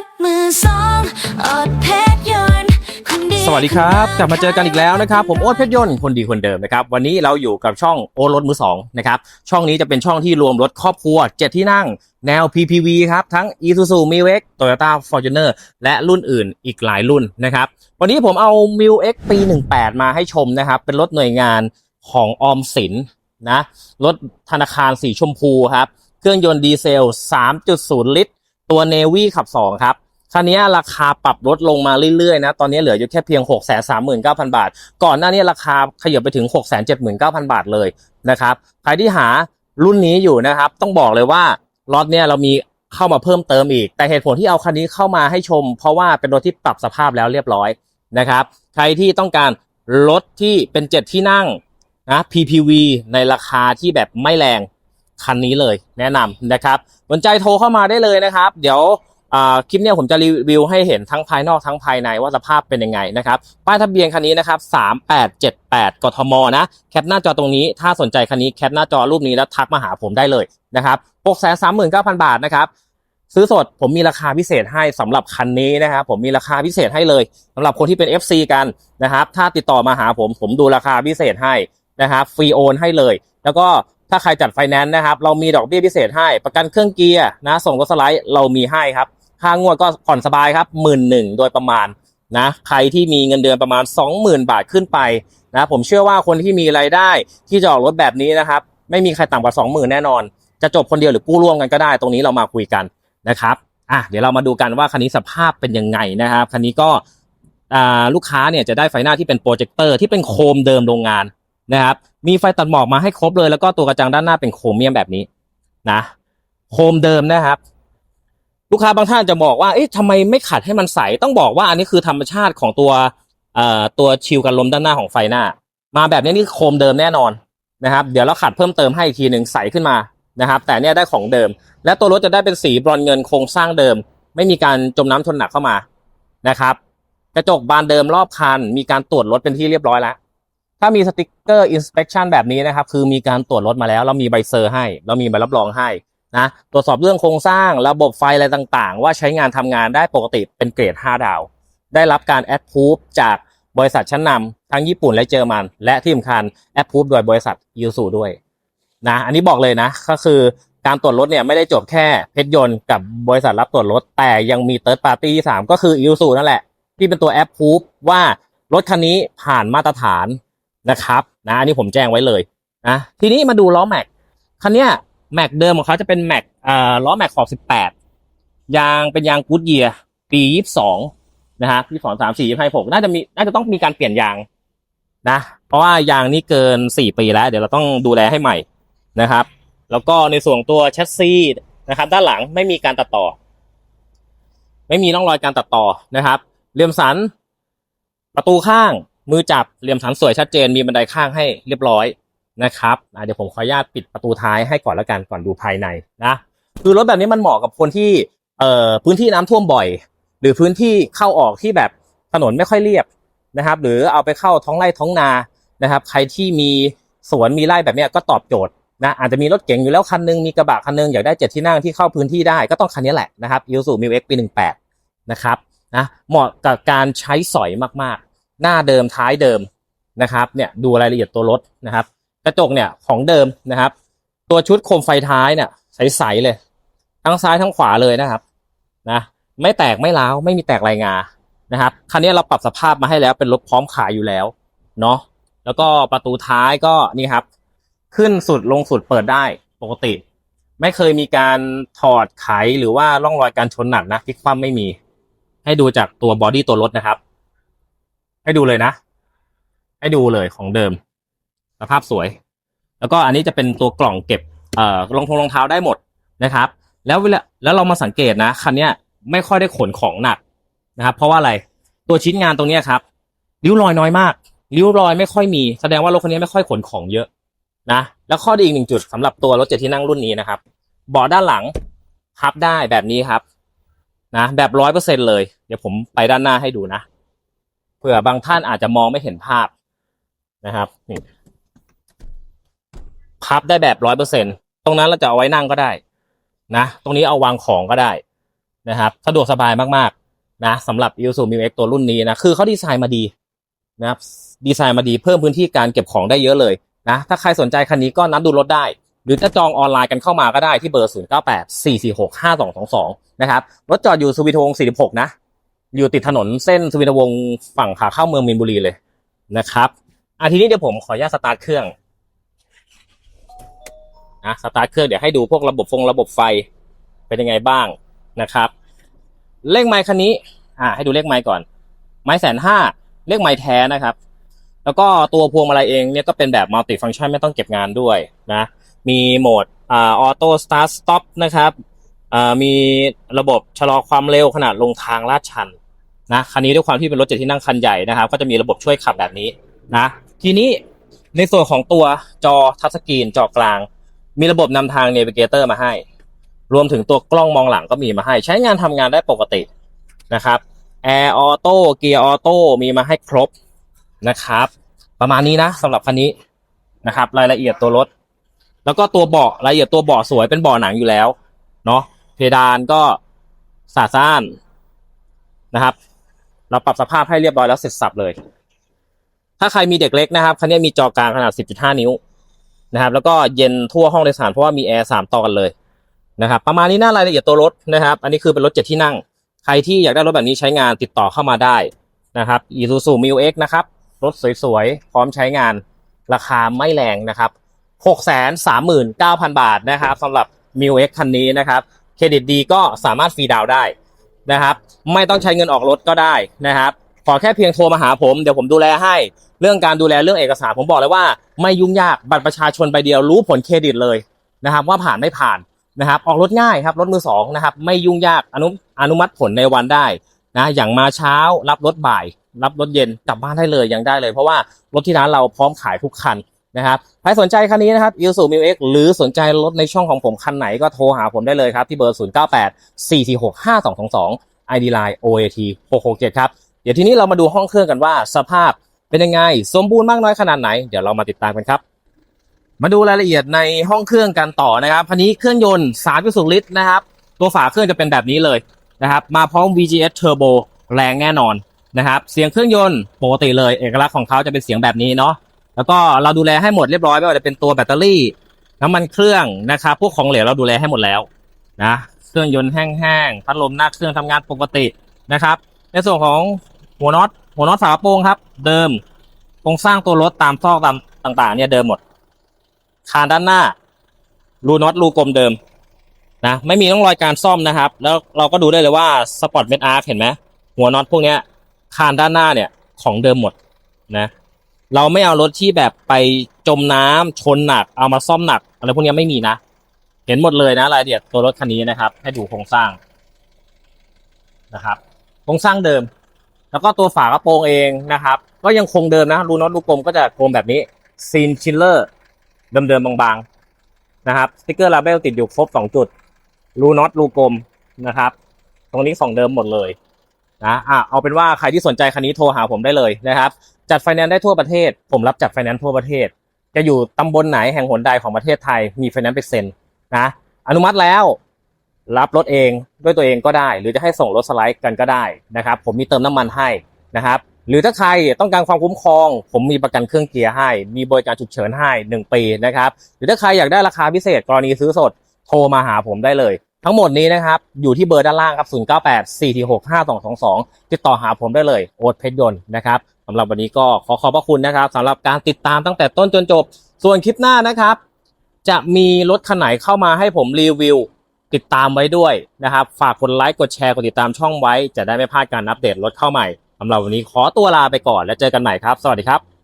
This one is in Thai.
ถมือสองอดเพชรยนต์คนดีสวัสดีครับกลับมาเจอกันอีกแล้วนะครับ ผมโอ๊ตเพชรยนต์คนดีคนเดิมนะครับ วันนี้เราอยู่กับช่องโอ๊ตรถมือสองนะครับช่องนี้จะเป็นช่องที่รวมรถครอบครัว7ที่นั่งแนว PPV ครับ ทั้ง Isuzu m i w x Toyota Fortuner และรุ่นอื่นอีกหลายรุ่นนะครับ วันนี้ผมเอา m i w x ปี 18 มาให้ชมนะครับ เป็นรถหน่วยงานของออมสินนะรถธนาคารสีชมพูครับ เครื่องยนต์ดีเซล 3.0 ลิตร ตัว Navy ขับ2ครับคันนี้ราคาปรับลดลงมาเรื่อยๆนะ ตอนนี้เหลืออยู่แค่เพียง 6 3 9 0 0 0 บาท ก่อนหน้านี้ราคาขยับไปถึง 6 7 9 0 0 0 บาทเลยนะครับ ใครที่หารุ่นนี้อยู่นะครับ ต้องบอกเลยว่าล็อตเนี้ยเรามีเข้ามาเพิ่มเติมอีก แต่เหตุผลที่เอาคันนี้เข้ามาให้ชม เพราะว่าเป็นรถที่ปรับสภาพแล้วเรียบร้อยนะครับ ใครที่ต้องการรถที่เป็น 7 ที่นั่งนะ PPV ในราคาที่แบบไม่แรง คันนี้เลยแนะนำนะครับสนใจโทรเข้ามาได้เลยนะครับ เดี๋ยวคลิปเนี้ยผมจะรีวิวให้เห็นทั้งภายนอกทั้งภายในว่าสภาพเป็นยังไงนะครับป้ายทะเบียนคันนี้นะครับ3878 กทมนะแคปหน้าจอตรงนี้ถ้าสนใจคันนี้แคปหน้าจอรูปนี้แล้วทักมาหาผมได้เลยนะครับ639,000 บาทนะครับซื้อสดผมมีราคาพิเศษให้สำหรับคันนี้นะครับผมมีราคาพิเศษให้เลยสำหรับคนที่เป็น FC กันนะครับถ้าติดต่อมาหาผมผมดูราคาพิเศษให้นะครับฟรีโอนให้เลย แล้วก็ ถ้าใครจัดไฟแนนซ์นะครับ เรามีดอกเบี้ยพิเศษให้ประกันเครื่องเกียร์นะ ส่งรถสไลด์เรามีให้ครับ ค่างวดก็ผ่อนสบายครับหมื่นหนึ่งโดยประมาณนะใครที่มีเงินเดือนประมาณ 20,000 บาทขึ้นไปนะผมเชื่อว่าคนที่มีรายได้ที่จะออกรถแบบนี้นะครับ ไม่มีใครต่ำกว่า 20,000 แน่นอน จะจบคนเดียวหรือกู้ร่วมกันก็ได้ ตรงนี้เรามาคุยกันนะครับอะเดี๋ยวเรามาดูกันว่าคันนี้สภาพเป็นยังไงนะครับคันนี้ก็ลูกค้าเนี่ยจะได้ไฟหน้าที่เป็นโปรเจคเตอร์ที่เป็นโคมเดิมโรงงาน นะครับมีไฟตัดหมอกมาให้ครบเลยแล้วก็ตัวกระจังด้านหน้าเป็นโครเมียมแบบนี้นะโคมเดิมนะครับลูกค้าบางท่านจะบอกว่า เอ๊ะทำไมไม่ขัดให้มันใส ต้องบอกว่าอันนี้คือธรรมชาติของตัวเอ่อตัวชิลกันลมด้านหน้าของไฟหน้า มาแบบนี้นี่โคมเดิมแน่นอนนะครับ เดี๋ยวเราขัดเพิ่มเติมให้อีกทีหนึ่งใสขึ้นมานะครับ แต่เนี่ยได้ของเดิม และตัวรถจะได้เป็นสีบรอนเงินโครงสร้างเดิม ไม่มีการจมน้ำชนหนักเข้ามานะครับ กระจกบานเดิมรอบคัน มีการตรวจรถเป็นที่เรียบร้อยแล้ว ถ้ามีสติกเกอร์อินสเป t ชันแบบนี้นะครับ คือมีการตรวจรถมาแล้ว เรามีใบเซอร์ให้ เรามีใบรับรองให้นะตรวจสอบเรื่องโครงสร้างระบบไฟอะไรต่างๆ ว่าใช้งานทำงานได้ปกติเป็นเกรด 5 ดาว ได้รับการแอดพูฟจากบริษัทชั้นนำทั้งญี่ปุ่นและเยอรมัน และที่สำคัญแอดพูฟโดยบริษัทยูสูด้วยนะอันนี้บอกเลยนะก็คือการตรวจรถเนี่ยไม่ได้จบแค่เพชรยนต์กับบริษัทรับตรวจรถ แต่ยังมีเติร์ดปาร์ตี้ที่สามก็คืออิ s ซูนั่นแหละ ที่เป็นตัวแอปพูฟว่ารถคันนี้ผ่านมาตรฐาน นะครับนะอันนี้ผมแจ้งไว้เลยนะทีนี้มาดูล้อแม็กคันเนี้ยแม็กเดิมของเขาจะเป็นแม็กอ่าล้อแม็กขอบสิบแปดยางเป็นยางกูดเยียปียี่สิบสองนะฮะยี่สองสามสี่ยี่ห้าหกน่าจะมีน่าจะต้องมีการเปลี่ยนยางนะเพราะว่ายางนี่เกินสี่ปีแล้ว เดี๋ยวเราต้องดูแลให้ใหม่นะครับ แล้วก็ในส่วนตัวแชสซีนะครับ ด้านหลังไม่มีการตัดต่อ ไม่มีร่องรอยการตัดต่อนะครับเหลี่ยมสัน ประตูข้าง มือจับเหลี่ยมสันสวยชัดเจนมีบันไดข้างให้เรียบร้อยนะครับเดี๋ยวผมขออนุญาตปิดประตูท้ายให้ก่อนแล้วกันก่อนดูภายในนะคือรถแบบนี้มันเหมาะกับคนที่เอ่อพื้นที่น้ำท่วมบ่อย หรือพื้นที่เข้าออกที่แบบถนนไม่ค่อยเรียบนะครับ หรือเอาไปเข้าท้องไร่ท้องนานะครับ ใครที่มีสวนมีไร่แบบนี้ก็ตอบโจทย์นะอาจจะมีรถเก๋งอยู่แล้วคันนึงมีกระบะคันนึงอยากได้เจ็ดที่นั่งที่เข้าพื้นที่ได้ก็ต้องคันนี้แหละนะครับ i s u z u m i x ปี18นะครับนะเหมาะกับการใช้สอยมากๆ หน้าเดิมท้ายเดิมนะครับเนี่ยดูรายละเอียดตัวรถนะครับ กระจกเนี่ยของเดิมนะครับ ตัวชุดโคมไฟท้ายเนี่ยใสๆเลย ทั้งซ้ายทั้งขวาเลยนะครับนะไม่แตกไม่ร้าวไม่มีแตกรายงานะครับคันนี้เราปรับสภาพมาให้แล้วเป็นรถพร้อมขายอยู่แล้วเนาะแล้วก็ประตูท้ายก็นี่ครับ ขึ้นสุดลงสุดเปิดได้ปกติ ไม่เคยมีการถอดไขหรือว่าร่องรอยการชนหนักนะพลิกคว่ำไม่มี ให้ดูจากตัวบอดี้ตัวรถนะครับ ให้ดูเลยนะ ให้ดูเลยของเดิม สภาพสวย แล้วก็อันนี้จะเป็นตัวกล่องเก็บเอ่อรองทงรองเท้าได้หมดนะครับ แล้วเวลาแล้วเรามาสังเกตนะคันเนี้ยไม่ค่อยได้ขนของหนักนะครับ เพราะว่าอะไรตัวชิ้นงานตรงเนี้ยครับริ้วรอยน้อยมากริ้วรอยไม่ค่อยมี แสดงว่ารถคันนี้ไม่ค่อยขนของเยอะนะแล้วข้อดีอีกหนึ่งจุดสำหรับตัวรถเจ็ดที่นั่งรุ่นนี้นะครับเบาะด้านหลังพับได้แบบนี้ครับ นะแบบร้อยเปอร์เซ็นเลย เดี๋ยวผมไปด้านหน้าให้ดูนะ ผื่อบางท่านอาจจะมองไม่เห็นภาพนะครับนี่พับได้แบบร้อยเปอร์เซ็นตรงนั้นเราจะเอาไว้นั่งก็ได้ นะ ตรงนี้เอาวางของก็ได้นะครับ สะดวกสบายมากๆ นะสำหรับ i s u m i x ตัวรุ่นนี้นะ คือเขาดีไซน์มาดีนะครับดีไซน์มาดีเพิ่มพื้นที่การเก็บของได้เยอะเลยนะ ถ้าใครสนใจคันนี้ก็นัดดูรถได้ หรือจะจองออนไลน์กันเข้ามาก็ได้ที่เบอร์ 0 9 8 4 4 6 5 2 2 2 นะครับ รถจอดอยู่สุวิทวงศ์46 นะ อยู่ติดถนนเส้นสุวินวงศ์ฝั่งขาเข้าเมืองมีนบุรีเลยนะครับอะทีนี้เดี๋ยวผมขออนุญาตสตาร์ทเครื่องนะสตาร์ทเครื่องเดี๋ยวให้ดูพวกระบบฟงระบบไฟเป็นยังไงบ้างนะครับ เลขไมค์คันนี้ อ่า ให้ดูเลขไมค์ก่อน ไม้แสนห้าเลขไมค์แท้นะครับ แล้วก็ตัวพวงมาลัยเองเนี่ยก็เป็นแบบมัลติฟัง c t ชันไม่ต้องเก็บงานด้วยนะ มีโหมดอ่าออโต้สตาร์ทสต็อปนะครับ มีระบบชะลอความเร็วขนาดลงทางลาดชันนะคันนี้ด้วยความที่เป็นรถเจ็ดที่นั่งคันใหญ่นะครับ ก็จะมีระบบช่วยขับแบบนี้นะ ทีนี้ในส่วนของตัวจอทัชสกรีนจอกลาง มีระบบนำทาง Navigator มาให้ รวมถึงตัวกล้องมองหลังก็มีมาให้ ใช้งานทำงานได้ปกตินะครับแอร์ออโต้เกียร์ออโต้มีมาให้ครบนะครับ ประมาณนี้นะสำหรับคันนี้นะครับ รายละเอียดตัวรถ แล้วก็ตัวเบาะรายละเอียดตัวเบาะสวยเป็นเบาะหนังอยู่แล้วเนาะ เพดานก็สาดซ่านนะครับ เราปรับสภาพให้เรียบร้อยแล้วเสร็จสับเลย ถ้าใครมีเด็กเล็กนะครับคันนี้มีจอกลางขนาด 10.5 นิ้วนะครับ แล้วก็เย็นทั่วห้องโดยสารเพราะว่ามีแอร์สามต่อกันเลยนะครับ ประมาณนี้น่ารายละเอียดตัวรถนะครับ อันนี้คือเป็นรถเจ็ดที่นั่ง ใครที่อยากได้รถแบบนี้ใช้งานติดต่อเข้ามาได้นะครับ Isuzu m i l X นะครับ รถสวยๆ พร้อมใช้งานราคาไม่แรงนะครับ 639,000 บาทนะครับสำหรับ m i l X คันนี้นะครับ เครดิตดีก็สามารถฟรีดาวน์ได้นะครับ ไม่ต้องใช้เงินออกรถก็ได้นะครับ ขอแค่เพียงโทรมาหาผมเดี๋ยวผมดูแลให้ เรื่องการดูแลเรื่องเอกสารผมบอกเลยว่าไม่ยุ่งยากบัตรประชาชนใบเดียวรู้ผลเครดิตเลยนะครับ ว่าผ่านไม่ผ่านนะครับ ออกรถง่ายครับรถมือสองนะครับ ไม่ยุ่งยากอนุอนุมัติผลในวันได้นะอย่างมาเช้ารับรถบ่าย รับรถเย็นกลับบ้านได้เลยยังได้เลย เพราะว่ารถที่ร้านเราพร้อมขายทุกคัน นะครับใครสนใจคันนี้นะครับ i s u m i x หรือสนใจรถในช่องของผมคันไหนก็โทรหาผมได้เลยครับ ที่เบอร์ 0 9 8 4 4 6 5 2 2 2 ID Line OAT 667 ครับ เดี๋ยวทีนี้เรามาดูห้องเครื่องกันว่าสภาพเป็นยังไง สมบูรณ์มากน้อยขนาดไหน เดี๋ยวเรามาติดตามกันครับ มาดูรายละเอียดในห้องเครื่องกันต่อนะครับคันนี้เครื่องยนต์3.0ลิตรนะครับ ตัวฝาเครื่องจะเป็นแบบนี้เลยนะครับ มาพร้อม VGS Turbo แรงแน่นอนนะครับ เสียงเครื่องยนต์ปกติเลย เอกลักษณ์ของเขาจะเป็นเสียงแบบนี้เนาะ แล้วก็เราดูแลให้หมดเรียบร้อยไม่ว่าจะเป็นตัวแบตเตอรี่ น้ำมันเครื่องนะครับพวกของเหลวเราดูแลให้หมดแล้วนะเครื่องยนต์แห้งๆพัดลมหน้าเครื่องทำงานปกตินะครับ ในส่วนของหัวน็อตหัวน็อตฝากระโปรงครับ เดิมโครงสร้างตัวรถตามซอกตามต่าง ๆ เนี่ยเดิมหมดคานด้านหน้ารูน็อตรูกลมเดิมนะไม่มีร่องรอยการซ่อมนะครับ แล้วเราก็ดูได้เลยว่าสปอร์ตเมดอาร์เห็นไหมหัวน็อตพวกเนี้ยคานด้านหน้าเนี่ยของเดิมหมดนะ เราไม่เอารถที่แบบไปจมน้ำชนหนัก เอามาซ่อมหนัก อะไรพวกนี้ไม่มีนะ เห็นหมดเลยนะรายละเอียดตัวรถคันนี้นะครับ ให้ดูโครงสร้างนะครับโครงสร้างเดิม แล้วก็ตัวฝากระโปรงเองนะครับ ก็ยังคงเดิมนะรูน็อตรูกลมก็จะกลมแบบนี้ซีนชิลเลอร์เดิมๆบางๆนะครับสติ๊กเกอร์ลาเบลติดอยู่ครบสองจุดรูน็อตรูกลมนะครับ ตรงนี้ของเดิมหมดเลยนะอะเอาเป็นว่าใครที่สนใจคันนี้โทรหาผมได้เลยนะครับ จัดไฟแนนซ์ได้ทั่วประเทศ ผมรับจัดไฟแนนซ์ทั่วประเทศ จะอยู่ตำบลไหนแห่งหนใดของประเทศไทย มีไฟแนนซ์เปอร์เซ็นนะอนุมัติแล้วรับรถเองด้วยตัวเองก็ได้ หรือจะให้ส่งรถสไลด์กันก็ได้นะครับ ผมมีเติมน้ำมันให้นะครับ หรือถ้าใครต้องการความคุ้มครอง ผมมีประกันเครื่องเกียร์ให้ มีบริการฉุกเฉินให้ 1 ปีนะครับ หรือถ้าใครอยากได้ราคาพิเศษกรณีซื้อสดโทรมาหาผมได้เลย ทั้งหมดนี้นะครับ อยู่ที่เบอร์ด้านล่างครับ 098 446 5222 ติดต่อหาผมได้เลยโอ๊ตเพชรยนต์นะครับสำหรับวันนี้ก็ขอขอบพระคุณนะครับสำหรับการติดตามตั้งแต่ต้นจนจบ ส่วนคลิปหน้านะครับ จะมีรถคันไหนเข้ามาให้ผมรีวิว ติดตามไว้ด้วยนะครับ ฝากกดไลค์กดแชร์กดติดตามช่องไว้ จะได้ไม่พลาดการอัปเดตรถเข้าใหม่สำหรับวันนี้ขอตัวลาไปก่อนแล้วเจอกันใหม่ครับ สวัสดีครับ